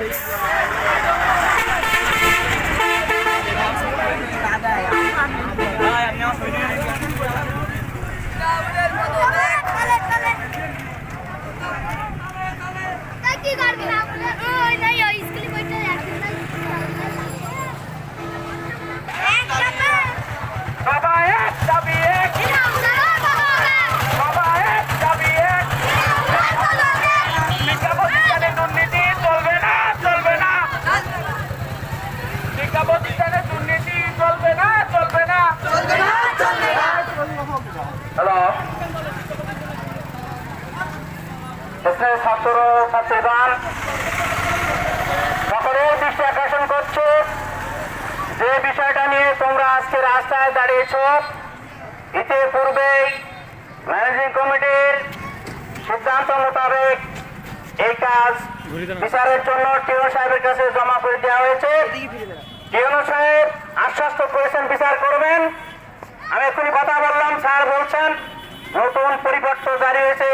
Peace. শ্রেণির ছাত্র, ছাত্রীগণ। সকলের দৃষ্টি আকর্ষণ করছে। যে বিষয়টা নিয়ে তোমরা আজকে রাস্তায় দাঁড়িয়েছ, ইতিপূর্বেই ম্যানেজিং কমিটির সিদ্ধান্ত মোতাবেক এই কাজ বিচারের জন্য টিও সাহেবের কাছে জমা করে দেওয়া হয়েছে। টিও সাহেব আশ্বস্ত করেছেন বিচার করবেন। আমি এক্ষুনি কথা বললাম, স্যার বলছেন নতুন পরিবর্তন জারি হয়েছে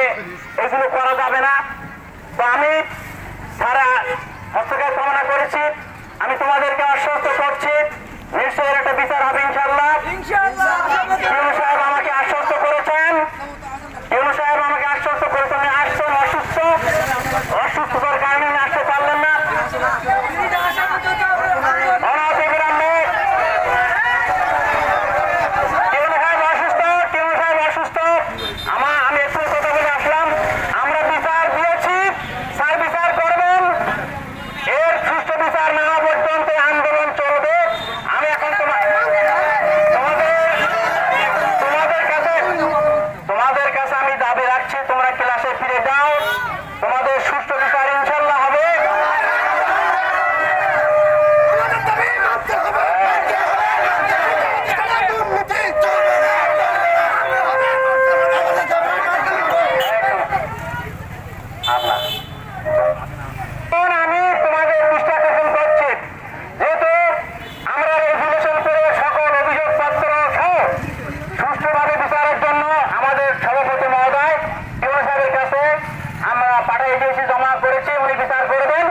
এগুলো করা যাবে না। তো আমি সারা হস্তক্ষেপ কামনা করেছি আমি তোমাদেরকে আশ্বস্ত করছি নিশ্চয়ই এর একটা বিচার হবে ইনশাল্লাহ টিও সাহেব আমাকে আশ্বস্ত করেছেন টিও সাহেব আমাকে আশ্বস্ত করেছেন উনি আসছেন অসুস্থ অসুস্থতার কারণে উনি আসতে পারলেন না অনাথ বিরামে টিউন সাহেব অসুস্থ টিউন সাহেব অসুস্থ আমার আমি একটু কথা বলে আসলাম আমরা বিচার দিয়েছি স্যার বিচার করবেন এর সুষ্ঠু বিচার না হওয়া পর্যন্ত এই আন্দোলন চলবে আমি এখন তোমার তোমাদের তোমাদের কাছে তোমাদের কাছে আমি দাবি রাখছি তোমরা ক্লাসে ফিরে যাও তোমাদের সুষ্ঠু বিচার ইনশাল্লাহ হবে আপনার এখন আমি তোমাদের দৃষ্টি আকর্ষণ করছি যেহেতু আমরা রেজুলেশন করে সকল অভিযোগপত্র সহ সুষ্ঠুভাবে বিচারের জন্য আমাদের সভাপতি মহোদয় টিউন সাহেবের কাছে আমরা পাঠিয়ে দিয়েছি জমা করেছি উনি বিচার করবেন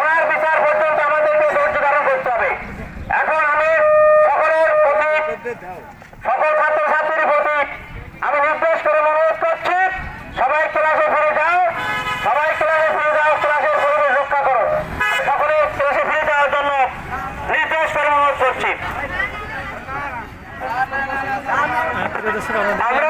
ওনার বিচার পর্যন্ত আমাদেরকে ধৈর্য ধারণ করতে হবে এখন আমি সকলের প্রতি সবাই ক্লাসে ফিরে যাও, সবাই ক্লাসে ফিরে যাও, ক্লাসের পরিবেশ রক্ষা করো। আমি ক্লাসে ফিরে যাওয়ার জন্য নির্দেশ করে অনুরোধ করছি। আমরা